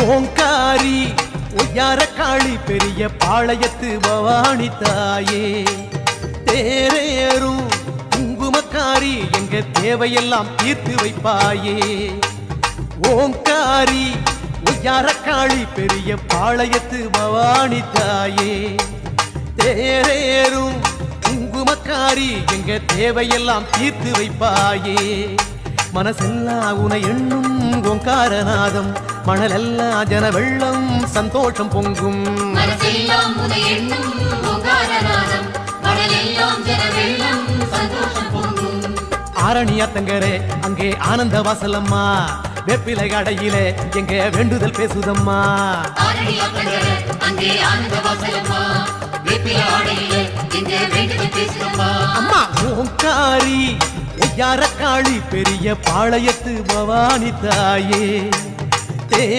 ஓங்காரி ஒய்யார காளி பெரிய பாளையத்து பவானி தாயே. தேரேறும் குங்குமக்காரி எங்க தேவையெல்லாம் தீர்த்து வைப்பாயே. ஓங்காரி ஒய்யார காளி பெரிய பாளையத்து பவானி தாயே. தேரேறும் குங்குமக்காரி எங்க தேவையெல்லாம் தீர்த்து வைப்பாயே. மனசெல்லாம் உன எண்ணும் ஓங்காரநாதம் மணலெல்லாம் ஜன வெள்ளம் சந்தோஷம் பொங்கும். ஆரணி அத்தங்கரே அங்கே ஆனந்த வாசலம்மா. வெப்பிலை கடையிலே எங்க வேண்டுதல் பேசுதம்மா. அம்மா ஓங்காரி ஒய்யார காளி பெரிய பாளையத்து பவானி தாயே. தேர்